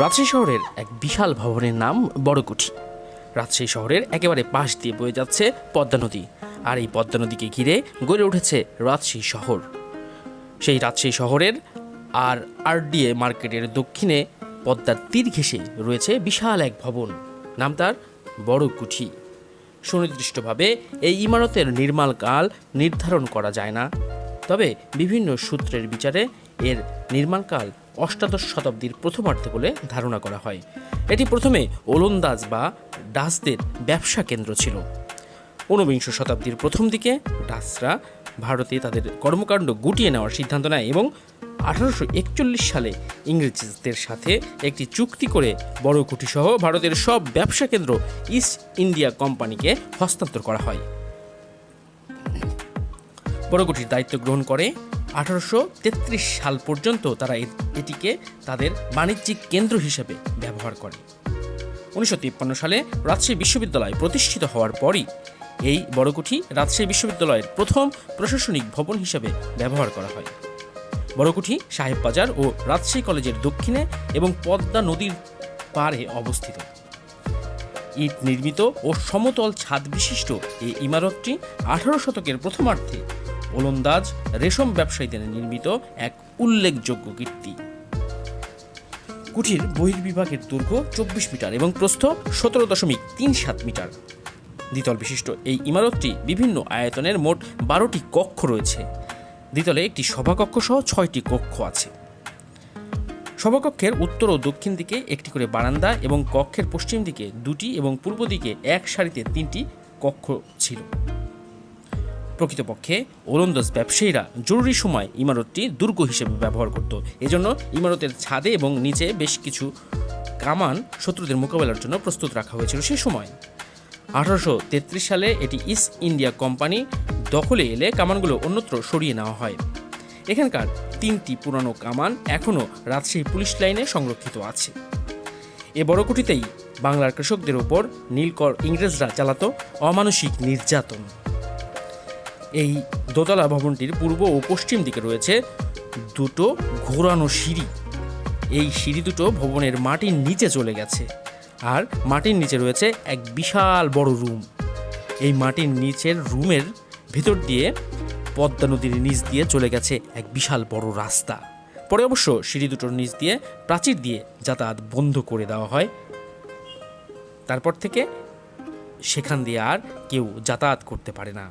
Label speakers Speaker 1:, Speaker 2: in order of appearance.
Speaker 1: রাজশাহী শহরের এক বিশাল ভবনের নাম বড়কুঠি রাজশাহী শহরের একেবারে পাশ দিয়ে বয়ে যাচ্ছে পদ্মা নদী, আর এই পদ্মা নদীকে ঘিরে গড়ে উঠেছে রাজশাহী শহর। সেই রাজশাহী শহরের আর আরডিএ মার্কেটের দক্ষিণে পদ্মার তীর ঘেঁষে রয়েছে বিশাল এক ভবন, নাম তার বড়কুঠি। সুনির্দিষ্টভাবে এই ইমারতের নির্মাণকাল নির্ধারণ করা যায় না, তবে বিভিন্ন সূত্রের বিচারে এর নির্মাণকাল অষ্টাদশ শতাব্দীর প্রথমার্ধে বলে ধারণা করা হয়। এটি প্রথমে ওলন্দাজ বা ডাচদের ব্যবসা কেন্দ্র ছিল। ঊনবিংশ শতাব্দীর প্রথম দিকে ডাচরা ভারতে তাদের কর্মকাণ্ড গুটিয়ে নেওয়ার সিদ্ধান্ত নেয় এবং আঠারোশো একচল্লিশ সালে ইংরেজদের সাথে একটি চুক্তি করে বড়কুটি সহ ভারতের সব ব্যবসা কেন্দ্র ইস্ট ইন্ডিয়া কোম্পানিকে হস্তান্তর করা হয়। বড়কুটির দায়িত্ব গ্রহণ করে আঠারোশো তেত্রিশ সাল পর্যন্ত তারা এটিকে তাদের বাণিজ্যিক কেন্দ্র হিসেবে ব্যবহার করে। উনিশশো তিপ্পান্ন সালে রাজশাহী বিশ্ববিদ্যালয় প্রতিষ্ঠিত হওয়ার পরই এই বড়কুঠি রাজশাহী বিশ্ববিদ্যালয়ের প্রথম প্রশাসনিক ভবন হিসেবে ব্যবহার করা হয়। বড়কুঠি সাহেববাজার ও রাজশাহী কলেজের দক্ষিণে এবং পদ্মা নদীর পাড়ে অবস্থিত। ইট নির্মিত ও সমতল ছাদ বিশিষ্ট এই ইমারতটি আঠারো শতকের প্রথমার্ধে ওলন্দাজ রেশম ব্যবসায়ীদের নির্মিত এক উল্লেখযোগ্য কীর্তি। কুঠির বহির্বিভাগের দৈর্ঘ্য চব্বিশ মিটার এবং প্রস্থ সতেরো দশমিক তিন সাত মিটার। দ্বিতল বিশিষ্ট এই ইমারতটি বিভিন্ন আয়তনের মোট বারোটি কক্ষ রয়েছে। দ্বিতলে একটি সভাকক্ষ সহ ছয়টি কক্ষ আছে। সভাকক্ষের উত্তর ও দক্ষিণ দিকে একটি করে বারান্দা এবং কক্ষের পশ্চিম দিকে দুটি এবং পূর্ব দিকে এক সারিতে তিনটি কক্ষ ছিল। প্রকৃতপক্ষে ওলন্দাজ ব্যবসায়ীরা জরুরি সময় ইমারতটি দুর্গ হিসেবে ব্যবহার করত। এজন্য ইমারতের ছাদে এবং নিচে বেশ কিছু কামান শত্রুদের মোকাবেলার জন্য প্রস্তুত রাখা হয়েছিল সে সময়। আঠারোশো তেত্রিশ সালে এটি ইস্ট ইন্ডিয়া কোম্পানি দখলে এলে কামানগুলো অন্যত্র সরিয়ে নেওয়া হয়। এখানকার তিনটি পুরানো কামান এখনও রাজশাহী পুলিশ লাইনে সংরক্ষিত আছে। এ বড়কুটিতেই বাংলার কৃষকদের ওপর নীলকর ইংরেজরা চালাতো অমানসিক নির্যাতন। এই দোতলা ভবনটির পূর্ব ও পশ্চিম দিকে রয়েছে দুটো ঘোরানো সিঁড়ি। এই সিঁড়ি দুটো ভবনের মাটির নিচে চলে গেছে আর মাটির নিচে রয়েছে এক বিশাল বড় রুম। এই মাটির নিচের রুমের ভেতর দিয়ে পদ্মা নদীর নিচ দিয়ে চলে গেছে এক বিশাল বড় রাস্তা। পরে অবশ্য সিঁড়ি দুটোর নিচ দিয়ে প্রাচীর দিয়ে যাতায়াত বন্ধ করে দেওয়া হয়। তারপর থেকে সেখান দিয়ে আর কেউ যাতায়াত করতে পারে না।